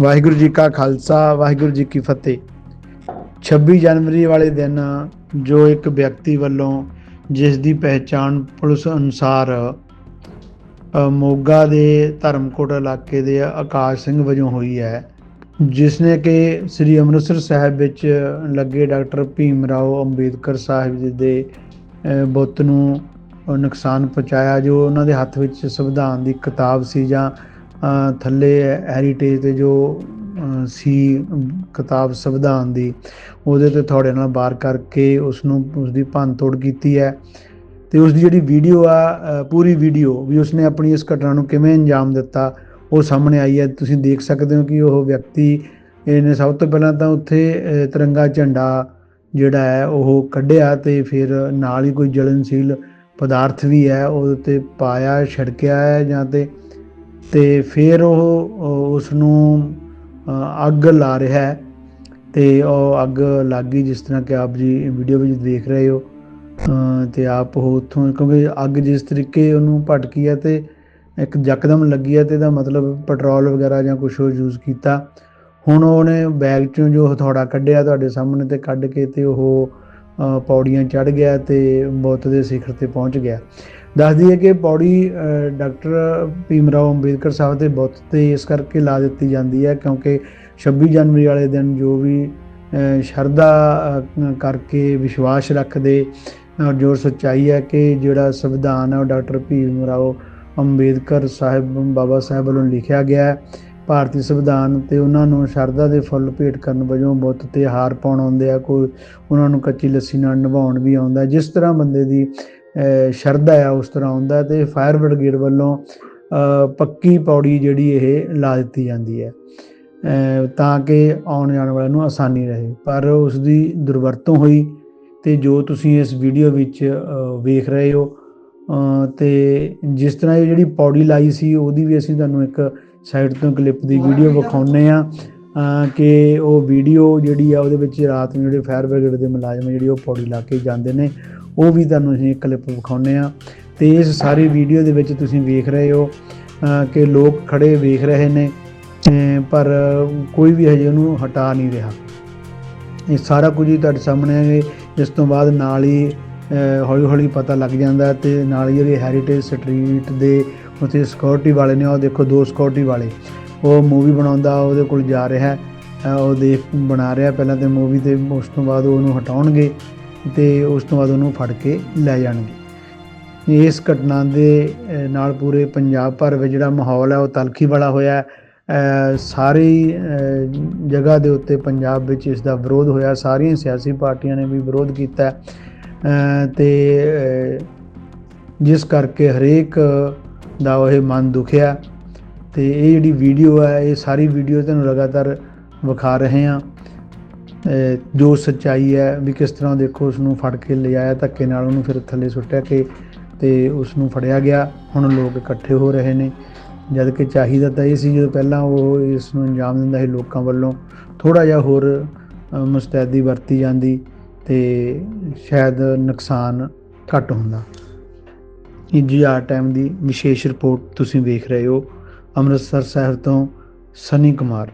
ਵਾਹਿਗੁਰੂ ਜੀ ਕਾ ਖਾਲਸਾ, ਵਾਹਿਗੁਰੂ ਜੀ ਕੀ ਫਤਿਹ। 26 ਜਨਵਰੀ ਵਾਲੇ ਦਿਨ ਜੋ ਇੱਕ ਵਿਅਕਤੀ ਵੱਲੋਂ ਜਿਸ ਦੀ ਪਹਿਚਾਣ ਪੁਲਿਸ ਅਨੁਸਾਰ ਮੋਗਾ ਦੇ ਧਰਮਕੋਟ ਇਲਾਕੇ ਦੇ ਆਕਾਸ਼ ਸਿੰਘ ਵਜੋਂ ਹੋਈ ਹੈ, ਜਿਸ ਨੇ ਕਿ ਸ੍ਰੀ ਅੰਮ੍ਰਿਤਸਰ ਸਾਹਿਬ ਵਿੱਚ ਲੱਗੇ ਡਾਕਟਰ ਭੀਮ ਰਾਓ ਅੰਬੇਦਕਰ ਸਾਹਿਬ ਜੀ ਦੇ ਬੁੱਤ ਨੂੰ ਨੁਕਸਾਨ ਪਹੁੰਚਾਇਆ, ਜੋ ਉਹਨਾਂ ਦੇ ਹੱਥ ਵਿੱਚ ਸੰਵਿਧਾਨ ਦੀ ਕਿਤਾਬ ਸੀ ਜਾਂ ਥੱਲੇ ਹੈਰੀਟੇਜ ਤੇ ਜੋ ਸੀ, ਕਿਤਾਬ ਸੰਵਿਧਾਨ ਦੀ, ਉਹਦੇ ਤੇ ਥੋੜੇ ਨਾਲ ਬਾਰ ਕਰਕੇ ਉਸ ਨੂੰ ਉਸ ਦੀ ਭੰਨ ਤੋੜ ਕੀਤੀ ਹੈ। ਤੇ ਉਸ ਦੀ ਜਿਹੜੀ ਵੀਡੀਓ ਆ ਪੂਰੀ ਵੀਡੀਓ ਵੀ ਉਸਨੇ ਆਪਣੀ ਇਸ ਘਟਨਾ ਨੂੰ ਕਿਵੇਂ ਅੰਜਾਮ ਦਿੱਤਾ, ਉਹ ਸਾਹਮਣੇ ਆਈ ਹੈ। ਤੁਸੀਂ ਦੇਖ ਸਕਦੇ ਹੋ ਕਿ ਉਹ ਵਿਅਕਤੀ, ਇਹਨੇ ਸਭ ਤੋਂ ਪਹਿਲਾਂ ਤਾਂ ਉੱਥੇ ਤਿਰੰਗਾ ਝੰਡਾ ਜਿਹੜਾ ਹੈ, ਉਹ ਕੱਢਿਆ ਤੇ ਫਿਰ ਨਾਲ ਹੀ ਕੋਈ ਜਲਨਸ਼ੀਲ ਪਦਾਰਥ ਵੀ ਹੈ, ਉਹਦੇ ਤੇ ਪਾਇਆ, ਛਿੜਕਿਆ ਹੈ ਜਾਂ ਤੇ ਤੇ ਫਿਰ ਉਹ ਉਸ ਨੂੰ ਅੱਗ ਲਾ ਰਿਹਾ ਹੈ ਤੇ ਉਹ ਅੱਗ ਲੱਗ ਗਈ ਜਿਸ ਤਰ੍ਹਾਂ ਕਿ ਆਪ ਜੀ ਵੀਡੀਓ ਵਿੱਚ ਦੇਖ ਰਹੇ ਹੋ। ਅ, ਤੇ ਆਪ ਉਹ ਉੱਥੋਂ ਕਿਉਂਕਿ ਅੱਗ ਜਿਸ ਤਰੀਕੇ ਉਹਨੂੰ ਭਟਕੀ ਹੈ ਤੇ ਇੱਕ ਯਕਦਮ ਲੱਗੀ ਹੈ ਤੇ ਇਹਦਾ ਮਤਲਬ ਪੈਟਰੋਲ ਵਗੈਰਾ ਜਾਂ ਕੁਝ ਉਹ ਯੂਜ਼ ਕੀਤਾ। ਹੁਣ ਉਹਨੇ ਬੈਗ ਚੋਂ ਜੋ ਹਥੌੜਾ ਕੱਢਿਆ ਤੁਹਾਡੇ ਸਾਹਮਣੇ ਤੇ ਕੱਢ ਕੇ ਤੇ ਉਹ ਪੌੜੀਆਂ ਚੜ ਗਿਆ ਤੇ ਮੌਤ ਦੇ ਸਿਖਰ ਤੇ ਪਹੁੰਚ ਗਿਆ। ਦੱਸਦੀ ਹੈ ਕਿ ਪੌੜੀ ਡਾਕਟਰ ਭੀਮ ਰਾਓ ਅੰਬੇਦਕਰ ਸਾਹਿਬ ਦੇ ਬੁੱਤ ਤੇ ਇਸ ਕਰਕੇ ਲਾ ਦਿੱਤੀ ਜਾਂਦੀ ਹੈ ਕਿਉਂਕਿ 26 ਜਨਵਰੀ ਵਾਲੇ ਦਿਨ ਜੋ ਵੀ ਸ਼ਰਧਾ ਕਰਕੇ ਵਿਸ਼ਵਾਸ ਰੱਖਦੇ ਜੋ ਸੱਚਾਈ ਹੈ ਕਿ ਜਿਹੜਾ ਸੰਵਿਧਾਨ ਹੈ ਉਹ ਡਾਕਟਰ ਭੀਮ ਰਾਓ ਅੰਬੇਦਕਰ ਸਾਹਿਬ, ਬਾਬਾ ਸਾਹਿਬ ਵੱਲੋਂ ਲਿਖਿਆ ਗਿਆ ਹੈ। ਭਾਰਤੀ ਸੰਵਿਧਾਨ ਤੇ ਉਹਨਾਂ ਨੂੰ ਸ਼ਰਧਾ ਦੇ ਫੁੱਲ ਭੇਟ ਕਰਨ ਵਜੋਂ ਬੁੱਤ ਤੇ ਹਾਰ ਪਾਉਣ ਆਉਂਦੇ ਆ, ਕੋਈ ਉਹਨਾਂ ਨੂੰ ਕੱਚੀ ਲੱਸੀ ਨਾਲ ਨਿਭਾਉਣ ਵੀ ਆਉਂਦਾ ਜਿਸ ਤਰ੍ਹਾਂ ਬੰਦੇ ਦੀ ਸ਼ਰਧਾ ਆ ਉਸ ਤਰ੍ਹਾਂ ਆਉਂਦਾ ਤੇ ਫਾਇਰ ਬ੍ਰਿਗੇਡ ਵੱਲੋਂ ਪੱਕੀ ਪੌੜੀ ਜਿਹੜੀ ਇਹ ਲਾ ਦਿੱਤੀ ਜਾਂਦੀ ਹੈ। ਤਾਂ ਕਿ ਆਉਣ ਜਾਣ ਵਾਲਿਆਂ ਨੂੰ ਆਸਾਨੀ ਰਹੇ। ਪਰ ਉਸ ਦੀ ਦੁਰਵਰਤੋਂ ਹੋਈ ਤੇ ਜੋ ਤੁਸੀਂ ਇਸ ਵੀਡੀਓ ਵਿੱਚ ਵੇਖ ਰਹੇ ਹੋ ਅ, ਤੇ ਜਿਸ ਤਰ੍ਹਾਂ ਇਹ ਜਿਹੜੀ ਪੌੜੀ ਲਾਈ ਸੀ ਉਹਦੀ ਵੀ ਅਸੀਂ ਤੁਹਾਨੂੰ ਇੱਕ ਸਾਈਡ ਤੋਂ ਕਲਿੱਪ ਦੀ ਵੀਡੀਓ ਵਿਖਾਉਨੇ ਆ ਕਿ ਉਹ ਵੀਡੀਓ ਜਿਹੜੀ ਆ ਉਹਦੇ ਵਿੱਚ ਰਾਤ ਨੂੰ ਜਿਹੜੇ ਫਾਇਰ ਬ੍ਰਿਗੇਡ ਦੇ ਮੁਲਾਜ਼ਮ ਜਿਹੜੀ ਉਹ ਪੌੜੀ ਲਾ ਕੇ ਜਾਂਦੇ ਨੇ ਉਹ ਵੀ ਤੁਹਾਨੂੰ ਅਸੀਂ ਕਲਿੱਪ ਵਿਖਾਉਨੇ ਆ ਤੇ ਇਸ ਸਾਰੀ ਵੀਡੀਓ ਦੇ ਵਿੱਚ ਤੁਸੀਂ ਵੇਖ ਰਹੇ ਹੋ ਕਿ ਲੋਕ ਖੜੇ ਵੇਖ ਰਹੇ ਨੇ ਪਰ ਕੋਈ ਵੀ ਹਜੇ ਉਹਨੂੰ ਹਟਾ ਨਹੀਂ ਰਿਹਾ। ਇਹ ਸਾਰਾ ਕੁਝ ਹੀ ਤੁਹਾਡੇ ਸਾਹਮਣੇ ਹੈ ਇਸ ਤੋਂ ਬਾਅਦ ਨਾਲ ਹੀ ਹੌਲੀ ਹੌਲੀ ਪਤਾ ਲੱਗ ਜਾਂਦਾ ਹੈ ਤੇ ਨਾਲ ਹੀ ਜਿਹੜੀ ਹੈਰੀਟੇਜ ਸਟਰੀਟ ਦੇ ਉੱਥੇ ਸਿਕਿਉਰਿਟੀ ਵਾਲੇ ਨੇ ਉਹ ਦੇਖੋ ਦੋ ਸਿਕਿਉਰਿਟੀ ਵਾਲੇ, ਉਹ ਮੂਵੀ ਬਣਾਉਂਦਾ, ਉਹਦੇ ਕੋਲ ਜਾ ਰਿਹਾ ਉਹ ਦੇਖ ਬਣਾ ਰਿਹਾ, ਪਹਿਲਾਂ ਤੇ ਮੂਵੀ ਤੇ ਉਸ ਤੋਂ ਬਾਅਦ ਉਹਨੂੰ ਹਟਾਉਣਗੇ। ਤੇ ਉਸ ਤੋਂ ਬਾਅਦ ਉਹਨੂੰ ਫੜ ਕੇ ਲੈ ਜਾਣਗੇ। ਇਸ ਘਟਨਾ ਦੇ ਨਾਲ ਪੂਰੇ ਪੰਜਾਬ ਭਰ ਵਿੱਚ ਜਿਹੜਾ ਮਾਹੌਲ ਹੈ, ਉਹ ਤਲਖੀ ਵਾਲਾ ਹੋਇਆ ਸਾਰੀ ਜਗ੍ਹਾ ਦੇ ਉੱਤੇ ਪੰਜਾਬ ਵਿੱਚ ਇਸ ਦਾ ਵਿਰੋਧ ਹੋਇਆ। ਸਾਰੀਆਂ ਸਿਆਸੀ ਪਾਰਟੀਆਂ ਨੇ ਵੀ ਵਿਰੋਧ ਕੀਤਾ ਹੈ। ਤੇ ਜਿਸ ਕਰਕੇ ਹਰੇਕ ਦਾ ਉਹ ਮਨ ਦੁਖਿਆ। ਤੇ ਇਹ ਜਿਹੜੀ ਵੀਡੀਓ ਹੈ, ਇਹ ਸਾਰੀ ਵੀਡੀਓ ਤੁਹਾਨੂੰ ਲਗਾਤਾਰ ਵਿਖਾ ਰਹੇ ਹਾਂ। ਜੋ ਸੱਚਾਈ ਹੈ ਵੀ ਕਿਸ ਤਰ੍ਹਾਂ ਦੇਖੋ ਉਸ ਨੂੰ ਫੜ ਕੇ ਲਿਆਇਆ, ਧੱਕੇ ਨਾਲ ਉਹਨੂੰ ਫਿਰ ਥੱਲੇ ਸੁੱਟਿਆ ਕਿ ਤੇ ਉਸ ਨੂੰ ਫੜਿਆ ਗਿਆ। ਹੁਣ ਲੋਕ ਇਕੱਠੇ ਹੋ ਰਹੇ ਨੇ। ਜਦ ਕਿ ਚਾਹੀਦਾ ਤਾਂ ਇਹ ਸੀ ਜਦੋਂ ਪਹਿਲਾਂ ਉਹ ਇਸ ਨੂੰ ਅੰਜਾਮ ਦਿੰਦਾ ਸੀ ਲੋਕਾਂ ਵੱਲੋਂ। ਥੋੜਾ ਜਿਹਾ ਹੋਰ ਮੁਸਤੈਦੀ ਵਰਤੀ ਜਾਂਦੀ ਤੇ ਸ਼ਾਇਦ ਨੁਕਸਾਨ ਘੱਟ ਹੁੰਦਾ। ਇਹ ਜੀ ਆਰ ਟਾਈਮ ਦੀ ਵਿਸ਼ੇਸ਼ ਰਿਪੋਰਟ ਤੁਸੀਂ ਵੇਖ ਰਹੇ ਹੋ। ਅੰਮ੍ਰਿਤਸਰ ਸਾਹਿਬ ਤੋਂ ਸਨੀ ਕੁਮਾਰ।